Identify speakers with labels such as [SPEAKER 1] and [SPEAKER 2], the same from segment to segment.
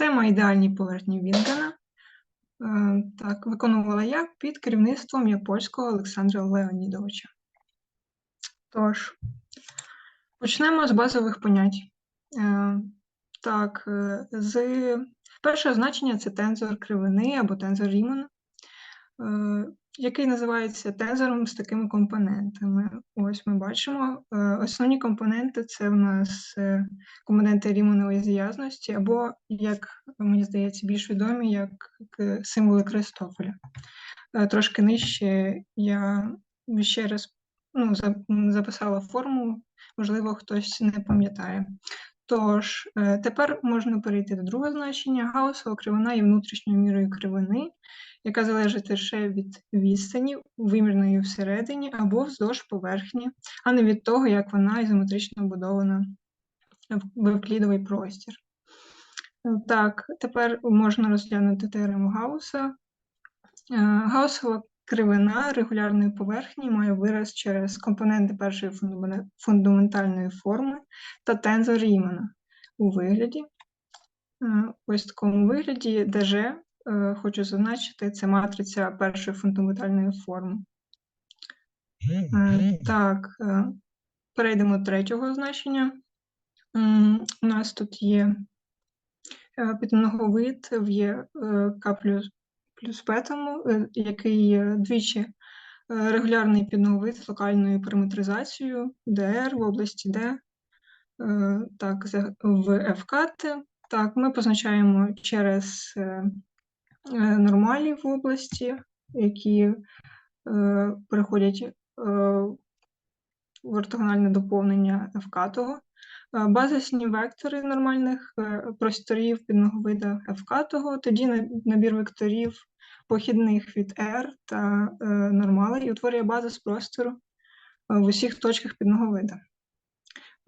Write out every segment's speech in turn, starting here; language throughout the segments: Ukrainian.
[SPEAKER 1] Тема ідеальні поверхні Вінгена. Е, Так, виконувала я під керівництвом япольського Олександра Леонідовича. Тож, почнемо з базових понять. Е, Так, е, з перше значення це тензор кривини або тензор Рімана, який називається тензором з такими компонентами. Ось ми бачимо. е, Основні компоненти це в нас е, компоненти Ріманової зв'язності, або, як мені здається, більш відомі як символи Кристофоля. Е, Трошки нижче я ще раз ну, записала формулу, можливо, хтось не пам'ятає. Тож, е, тепер можна перейти до другого значення. Гаусова кривина є внутрішньою мірою кривини, яка залежить лише від відстані, вимірної всередині або вздовж поверхні, а не від того, як вона ізометрично будована в евклідовий простір. Е, Так, тепер можна розглянути теорему Гауса. Е, Гаусова кривина регулярної поверхні має вираз через компоненти першої фундаментальної форми та тензор Рімана у вигляді. е, Ось такому вигляді ДЖ, е, хочу зазначити, це матриця першої фундаментальної форми. Е, Так, е, перейдемо до третього значення. У нас тут є підмноговид, є К плюс, плюс петому, е, який двічі е, регулярний підмноговид з локальною параметризацією ДР в області Д. Е, Так, в ФКТ. Так, ми позначаємо через нормалі в області, які переходять в ортогональне доповнення ФК-того. Базисні вектори нормальних просторів підмноговида ФК-того, тоді набір векторів похідних від R та е, нормала і утворює базис простору е, в усіх точках підмноговида.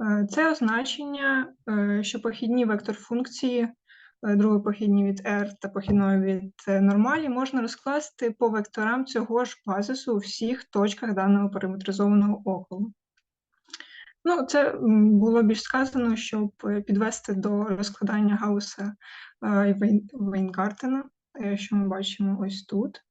[SPEAKER 1] Е, Це означення, що похідні вектор функції, е, другопохідні від R та похідної від нормалі можна розкласти по векторам цього ж базису у всіх точках даного параметризованого околу. Ну, це було більш сказано, щоб підвести до розкладання Гауса і Вейнгартена, що ми бачимо ось тут.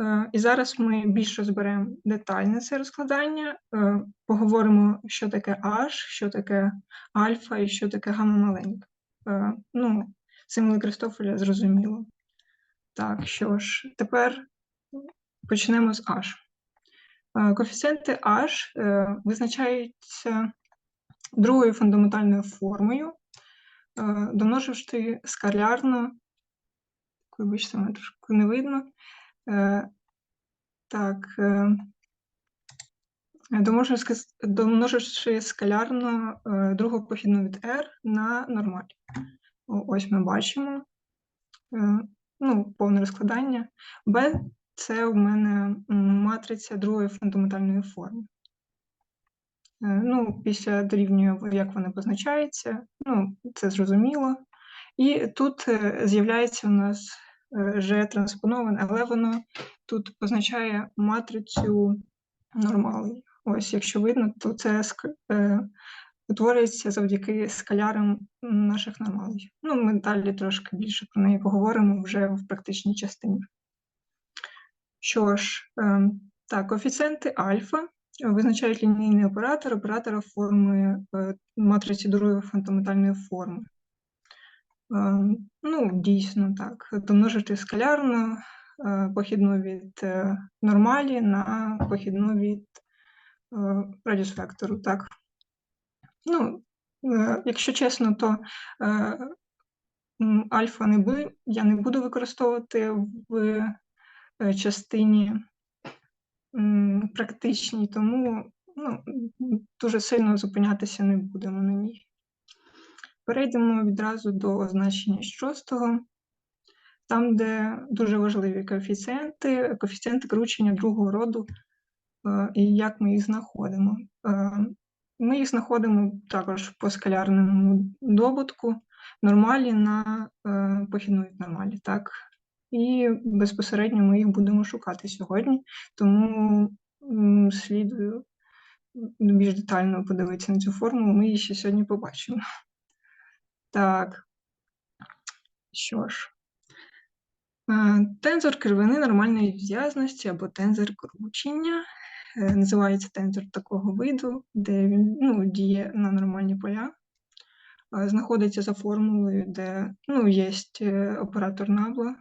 [SPEAKER 1] Е, І зараз ми більш розберемо детальне це розкладання, е, поговоримо, що таке H, що таке альфа і що таке гамма маленька. Е, Ну, символи Кристофоля зрозуміло. Так, що ж, тепер почнемо з H. Е, Коефіцієнти H е, визначаються другою фундаментальною формою, е, домноживши скалярно, вибачте, мене трошки не видно. Е, Так, е, домноживши скалярно е, другу похідну від R на нормаль. Ось ми бачимо. Ну, повне розкладання. B – це у мене матриця другої фундаментальної форми. Ну, після дорівнює, як вона позначається, ну, це зрозуміло. І тут з'являється у нас е, G транспоноване, але воно тут позначає матрицю нормалей. Ось, якщо видно, то це е, утворюється завдяки скалярам наших нормалей. Ну, ми далі трошки більше про неї поговоримо вже в практичній частині. Що ж, е, так, коефіцієнти альфа визначають лінійний оператор оператора форми матриці другої фундаментальної форми. Ну, дійсно так. Домножити скалярно е, похідну від е, нормалі на похідну від е, радіус вектору. Так. Ну, якщо чесно, то альфа не буду, я не буду використовувати в частині практичній, тому ну, дуже сильно зупинятися не будемо на ній. Перейдемо відразу до значення шостого, там, де дуже важливі коефіцієнти, коефіцієнти кручення другого роду, е, і як ми їх знаходимо. Е, Ми їх знаходимо також по скалярному добутку, нормалі на е, похідну від нормалі, так. І безпосередньо ми їх будемо шукати сьогодні, тому слідую більш детально подивитися на цю формулу, ми її ще сьогодні побачимо. Так. Що ж, е, тензор кривини нормальної зв'язності або тензор кручення. Е, Називається тензор такого виду, де він ну, діє на нормальні поля. Е, Знаходиться за формулою, де ну, є оператор набла.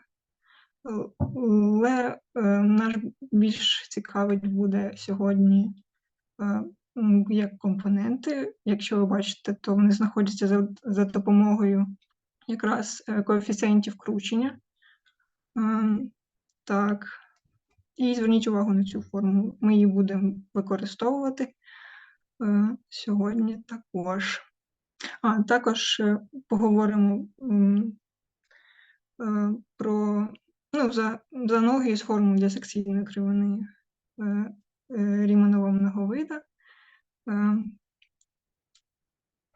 [SPEAKER 1] Але наш більш цікавить буде сьогодні як компоненти. Якщо ви бачите, то вони знаходяться за, за допомогою якраз е, коефіцієнтів кручення. Ем, Так, і зверніть увагу на цю формулу. Ми її будемо використовувати е, сьогодні також. А також е, поговоримо про ну, за, за ноги із формул для секційної кривини Ріманова многовида. Е,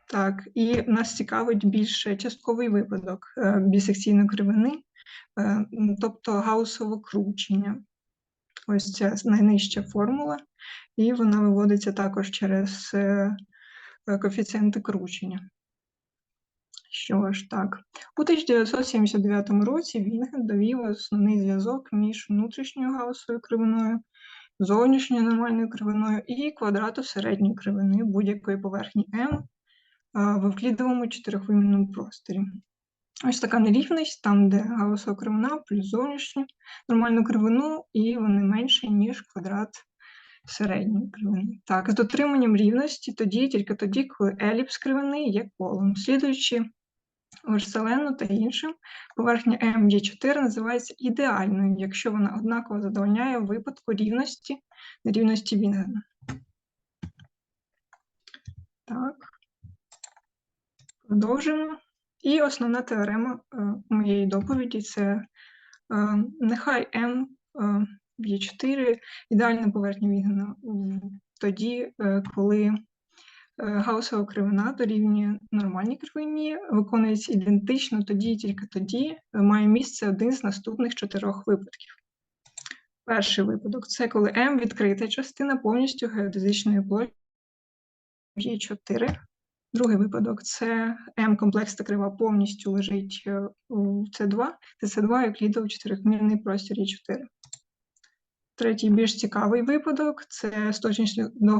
[SPEAKER 1] так, і нас цікавить більше частковий випадок е, бісекційної кривини, е, тобто гаусове кручення. Ось це найнижча формула, і вона виводиться також через е, е, коефіцієнти кручення. Що ж так, у 1979 році Вінген довів основний зв'язок між внутрішньою гаусовою кривиною, зовнішньою нормальною кривиною і квадрату середньої кривини будь-якої поверхні М в евклідовому чотирьохвимірному просторі. Ось така нерівність, там, де гаусова кривина плюс зовнішню нормальну кривину, і вони менші, ніж квадрат середньої кривини. Так, з дотриманням рівності тоді, тільки тоді, коли еліпс кривини є колом. Слідуючи Верселену та іншим, поверхня МД4 називається ідеальною, якщо вона однаково задовольняє випадку рівності нерівності Вінгена. Так. Продовжимо. І основна теорема е, моєї доповіді це е, нехай М е, є 4 ідеальна поверхня Вігена тоді, коли гаусова кривина дорівнює нормальній кривині, виконується ідентично тоді і тільки тоді е, має місце один з наступних чотирьох випадків. Перший випадок це коли М відкрита частина повністю геодезичної площі 4. Другий випадок це М комплекс та крива повністю лежить е, у С2, де С2 евклідовий чотирикмірний простір є 4. Третій більш цікавий випадок це точністю до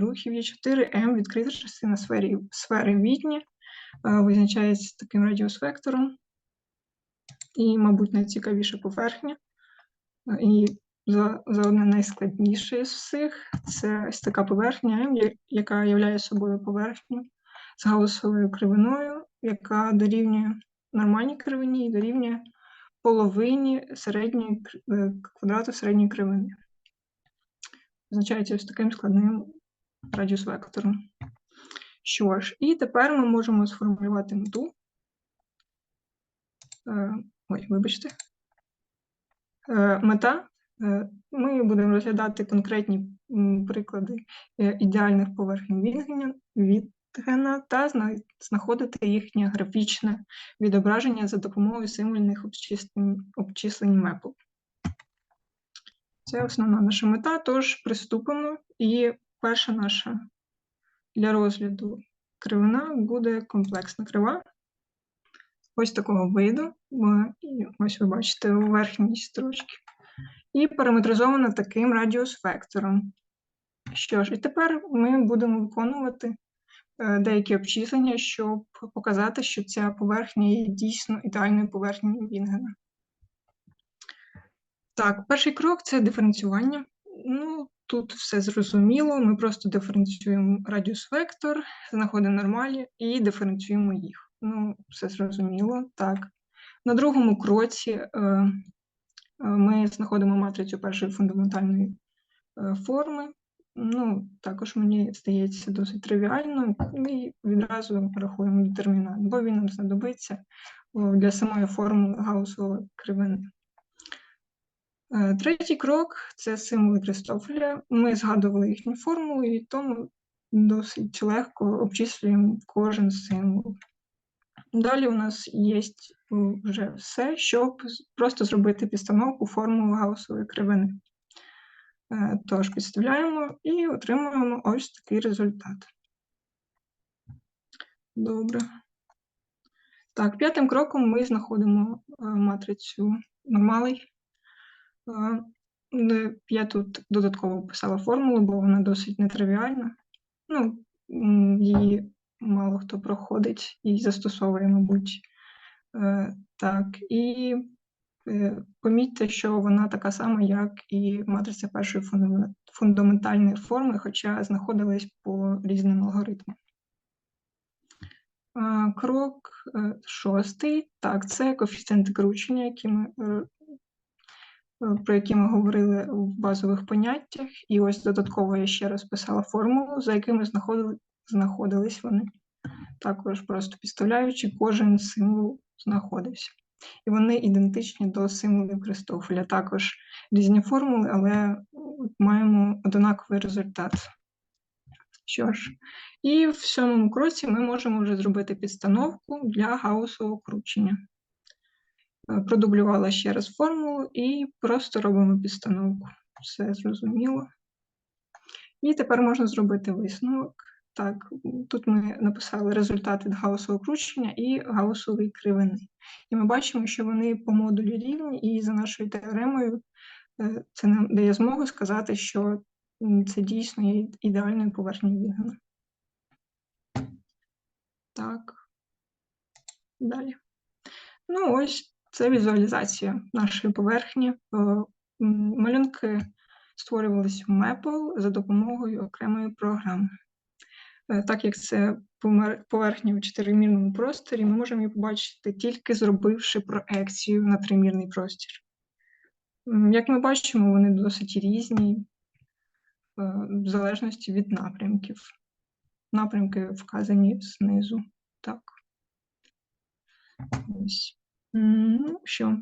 [SPEAKER 1] рухів є 4 М відкрита частина сфери, сфери відні, е, визначається таким радіус-вектором. І, мабуть, найцікавіша поверхня. Е, І за, за одне найскладніше з всіх це ось така поверхня яка являє собою поверхню з гаусовою кривиною, яка дорівнює нормальній кривині і дорівнює половині середньої е, квадрату середньої кривини. Визначається ось таким складним радіус-вектором. Що ж, і тепер ми можемо сформулювати мету. Е, Ой, вибачте. Е, Мета. Ми будемо розглядати конкретні приклади ідеальних поверхень Вінгена, Вітгена та знаходити їхнє графічне відображення за допомогою символьних обчислень, МЕПу. Це основна наша мета, тож приступимо. І перша наша для розгляду кривина буде комплексна крива. Ось такого виду. Ось ви бачите у верхній строчці. І параметризована таким радіус-вектором. Що ж, і тепер ми будемо виконувати деякі обчислення, щоб показати, що ця поверхня є дійсно ідеальною поверхнею Вінгена. Так, перший крок це диференціювання. Ну, тут все зрозуміло. Ми просто диференціюємо радіус-вектор, знаходимо нормалі і диференціюємо їх. Ну, все зрозуміло. Так. На другому кроці е, е, ми знаходимо матрицю першої фундаментальної е, форми. Ну, також мені здається досить тривіально, і відразу рахуємо детермінант, бо він нам знадобиться для самої формули гаусової кривини. Е, Третій крок це символи Кристофеля. Ми згадували їхню формулу, і тому досить легко обчислюємо кожен символ. Далі у нас є вже все, щоб просто зробити підстановку формули гаусової кривини. Е, Тож підставляємо і отримуємо ось такий результат. Добре. Так, п'ятим кроком ми знаходимо е, матрицю нормалей. Е, Я тут додатково писала формулу, бо вона досить нетривіальна. Ну, її мало хто проходить і застосовує, мабуть. Так, і помітьте, що вона така сама, як і матриця першої фундаментальної форми, хоча знаходились по різним алгоритмам. Е, Крок е, шостий. Так, це коефіцієнти кручення, які ми, е, е, про які ми говорили в базових поняттях. І ось додатково я ще раз писала формулу, за якими знаходили, знаходились вони. Також просто підставляючи, кожен символ знаходився. І вони ідентичні до символів Кристофеля. Також різні формули, але маємо однаковий результат. Що ж, і в сьомому кроці ми можемо вже зробити підстановку для гаусового кручення. Е, Продублювала ще раз формулу і просто робимо підстановку. Все зрозуміло. І тепер можна зробити висновок. Так, тут ми написали результат від гаусового кручення і гаусової кривини. І ми бачимо, що вони по модулі рівні, і за нашою теоремою е, це нам дає змогу сказати, що це дійсно є ідеальною поверхнею Вігена. Так. Далі. Ну, ось це візуалізація нашої поверхні. Е, Малюнки створювалися в Maple за допомогою окремої програми. Е, Так як це поверхня у чотиримірному просторі, ми можемо її побачити тільки зробивши проекцію на тримірний простір. Як ми бачимо, вони досить різні е, в залежності від напрямків. Напрямки вказані знизу. Так. Ось. Ну, що?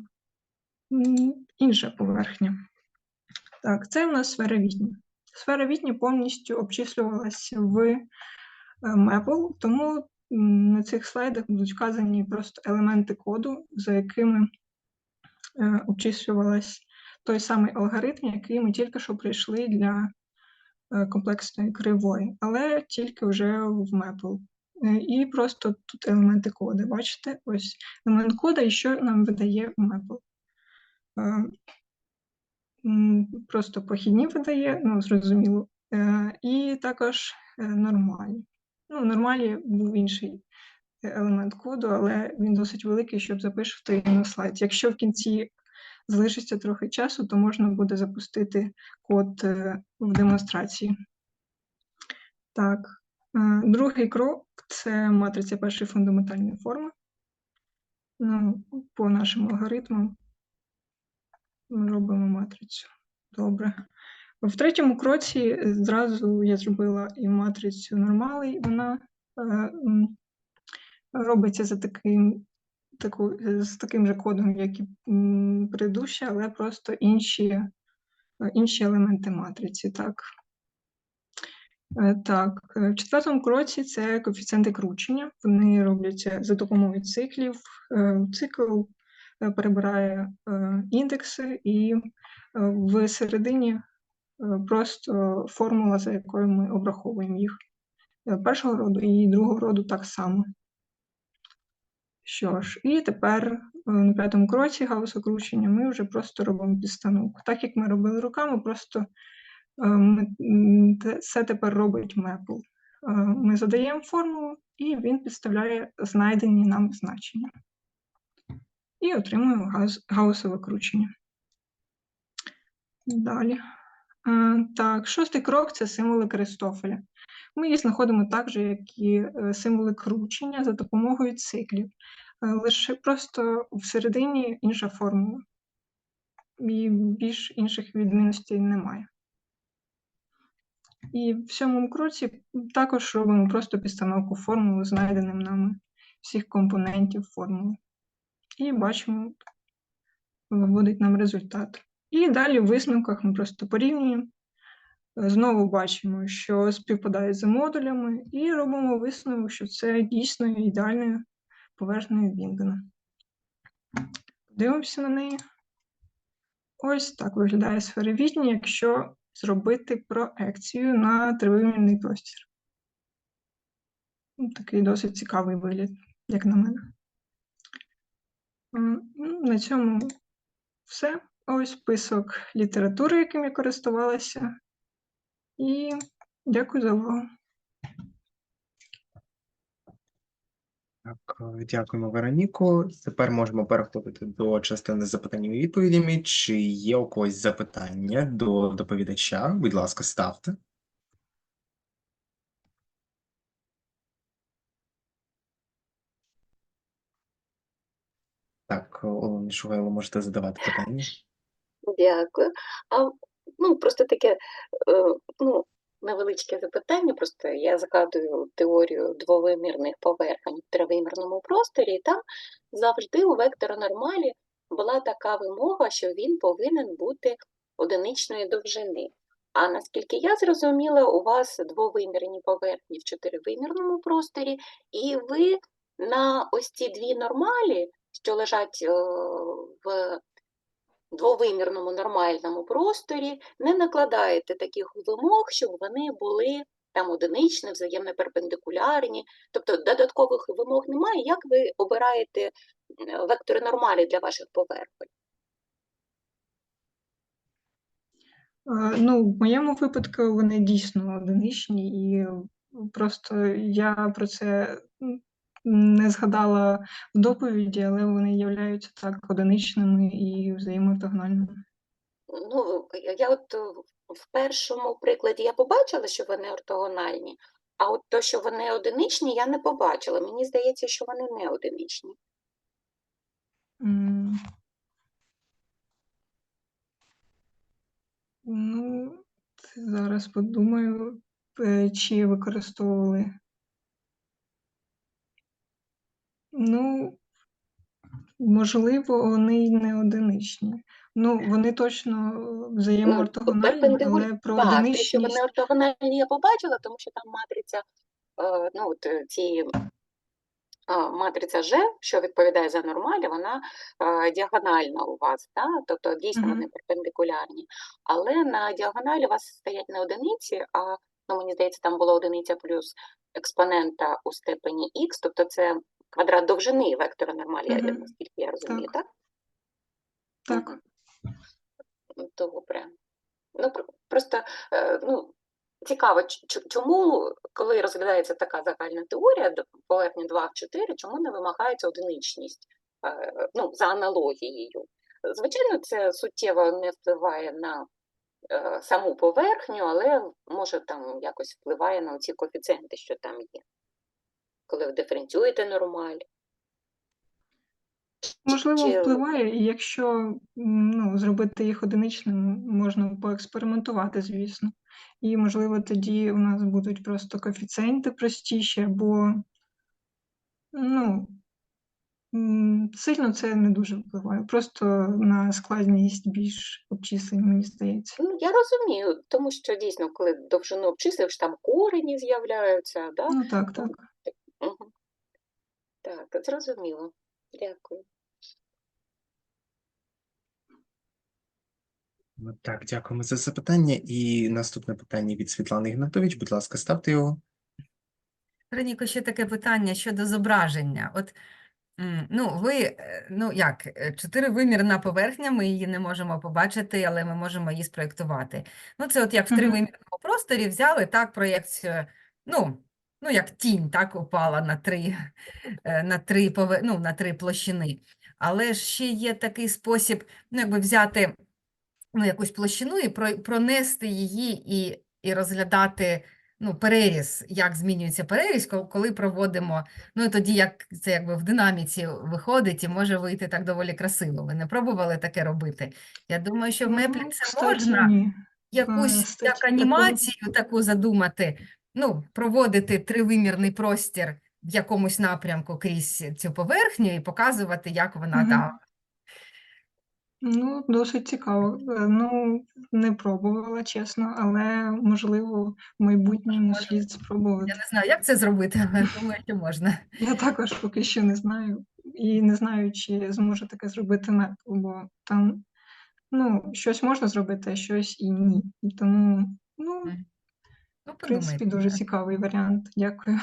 [SPEAKER 1] Інша поверхня. Так, це у нас сфера Вітні. Сфера Вітні повністю обчислювалася в Maple, тому на цих слайдах будуть вказані просто елементи коду, за якими е, обчислювалась той самий алгоритм, який ми тільки що пройшли для е, комплексної кривої, але тільки вже в Maple. Е, І просто тут елементи коду. Бачите, ось елемент кода, і що нам видає Maple. Просто похідні видає, ну, зрозуміло. Е, І також е, нормалі. Ну, нормалі був інший е, елемент коду, але він досить великий, щоб запишити на слайд. Якщо в кінці залишиться трохи часу, то можна буде запустити код в демонстрації. Так, другий крок це матриця першої фундаментальної форми. Ну, по нашим алгоритмам ми робимо матрицю. Добре. В третьому кроці е, зразу я зробила і матрицю нормалей. Вона е, робиться за таким, таку, е, з таким же кодом, як і предыдуща, але просто інші, е, інші елементи матриці. Так. Е, Так, в четвертому кроці це коефіцієнти кручення. Вони робляться за допомогою циклів. Е, Цикл перебирає е, індекси, і е, в середині е, просто формула, за якою ми обраховуємо їх Е, першого роду і другого роду так само. Що ж, і тепер е, на п'ятому кроці гаусокручення ми вже просто робимо підстановку. Так як ми робили руками, просто е, це тепер робить Maple. Е, Ми задаємо формулу, і він підставляє знайдені нам значення. І отримуємо гаусове кручення. Далі. Е, Так, шостий крок це символи Кристофеля. Ми їх знаходимо так же, як і е, символи кручення за допомогою циклів. Е, Лише просто всередині інша формула. І більш інших відмінностей немає. І в сьомому кроці також робимо просто підстановку формули, знайденим нами всіх компонентів формули. І бачимо, виводить нам результат. І далі в висновках ми просто порівнюємо. Е, Знову бачимо, що співпадають за модулями, і робимо висновок, що це дійсно є ідеальною поверхнею Вінгена. Дивимося на неї. Ось так виглядає сфера Вітні, якщо зробити проекцію на тривимірний простір. Такий досить цікавий вигляд, як на мене. На цьому все. Ось список літератури, яким я користувалася. І дякую за увагу.
[SPEAKER 2] Так, е, дякуємо, Вероніко. Тепер можемо переходити до частини з запитаннями і відповідями. Чи є у когось запитання до доповідача? Будь ласка, ставте. Олені Шугайло, можете задавати питання.
[SPEAKER 3] Дякую. А ну просто таке е, ну, невеличке запитання. Просто я згадую теорію двовимірних поверхень в тривимірному просторі, і там завжди у векторонормалі була така вимога, що він повинен бути одиничної довжини. А наскільки я зрозуміла, у вас двовимірні поверхні в чотиривимірному просторі, і ви на ось ці дві нормалі, що лежать е, в двовимірному нормальному просторі не накладаєте таких вимог, щоб вони були там одиничні, взаємно перпендикулярні, тобто додаткових вимог немає. Як ви обираєте е, вектори нормалі для ваших поверхонь?
[SPEAKER 1] Е, Ну, в моєму випадку вони дійсно одиничні, і просто я про це не згадала в доповіді, але вони являються так одиничними і взаємоортогональними.
[SPEAKER 3] Ну, я- от е, в першому прикладі я побачила, що вони ортогональні, а от то, що вони одиничні, я не побачила. Мені здається, що вони не одиничні.
[SPEAKER 1] М. Ну, зараз подумаю, е, чи використовували. Ну, можливо, вони й не одиничні. Ну, вони точно взаємоортогональні,
[SPEAKER 3] перпендикуль-
[SPEAKER 1] але про
[SPEAKER 3] Так, те, що вони
[SPEAKER 1] одиничність.
[SPEAKER 3] ортогональні, я побачила, тому що там матриця, е, ну, от е, ці матриця G, що відповідає за нормалі, вона е, діагональна у вас, да? тобто дійсно
[SPEAKER 1] Мгм.
[SPEAKER 3] вони перпендикулярні. Але на діагоналі у вас стоять не одиниці, а ну, мені здається, там була одиниця плюс експонента у степені х, тобто це квадрат довжини вектора нормалі,
[SPEAKER 1] Мгм.
[SPEAKER 3] наскільки я розумію, так?
[SPEAKER 1] Так.
[SPEAKER 3] Мгм. Добре. Ну, просто е, ну, цікаво, чому, коли розглядається така загальна теорія поверхні 2 в 4, чому не вимагається одиничність е, ну, за аналогією? Звичайно, це суттєво не впливає на е, саму поверхню, але може там якось впливає на ці коефіцієнти, що там є. Коли ви диференціюєте нормаль.
[SPEAKER 1] Можливо,
[SPEAKER 3] чи-
[SPEAKER 1] впливає, і якщо ну, зробити їх одиничними, можна поекспериментувати, звісно. І, можливо, тоді у нас будуть просто коефіцієнти простіші, або ну, сильно це не дуже впливає. Просто на складність більш обчислень, мені здається.
[SPEAKER 3] Ну, я розумію, тому що дійсно, коли довжину обчислюєш, там корені з'являються, да?
[SPEAKER 1] Ну так, так.
[SPEAKER 3] Так, зрозуміло. Дякую.
[SPEAKER 2] Так, дякуємо за запитання. І наступне питання від Світлани Ігнатович. Будь ласка, ставте його.
[SPEAKER 4] Вероніко, ще таке питання щодо зображення. От, ну, ви, е, ну як, е, чотиривимірна поверхня, ми її не можемо побачити, але ми можемо її спроєктувати. Ну, це от як в тривимірному просторі взяли так проєкцію, ну, ну як тінь так упала на три, е, на три, ну, на три площини. Але ж ще є такий спосіб, ну, якби взяти ну, якусь площину і про- пронести її і, і розглядати ну, переріз, як змінюється переріз, коли проводимо, ну і тоді як це якби в динаміці виходить і може вийти так доволі красиво. Ви не пробували таке робити? Я думаю, що в
[SPEAKER 1] Ну,
[SPEAKER 4] це можна якусь як
[SPEAKER 1] таку-
[SPEAKER 4] анімацію таку задумати, ну, проводити тривимірний простір в якомусь напрямку крізь цю поверхню і показувати, як вона
[SPEAKER 1] Мгм.
[SPEAKER 4] там.
[SPEAKER 1] Ну, досить цікаво. Е, Ну, не пробувала, чесно, але можливо в майбутньому слід спробувати.
[SPEAKER 4] Я не знаю, як це зробити, але думаю, що можна.
[SPEAKER 1] Я також поки що не знаю. І не знаю, чи зможу таке зробити меп, бо там ну, щось можна зробити, а щось і ні. І тому, ну.
[SPEAKER 4] Ну,
[SPEAKER 1] в принципі, дуже цікавий варіант. Дякую.